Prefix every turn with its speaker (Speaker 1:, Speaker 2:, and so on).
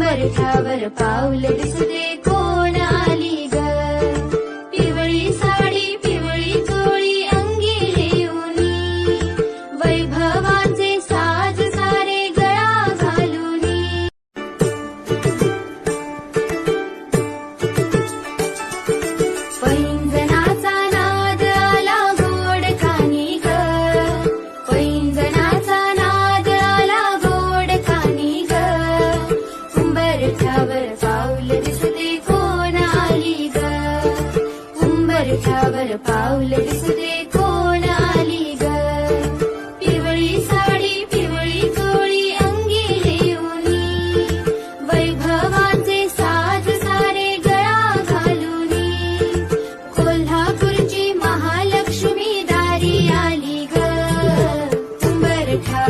Speaker 1: उंबरठ्यावर पाऊल दिसते कोण आली उंबरठ्यावर पाऊल दिसले कोण आली ग? पिवळी साडी पिवळी चोळी अंगी घेऊनी वैभवाचे साज सारे गळा घालूनी कोल्हापूरची महालक्ष्मी दारी आली ग. उंबरठ्यावर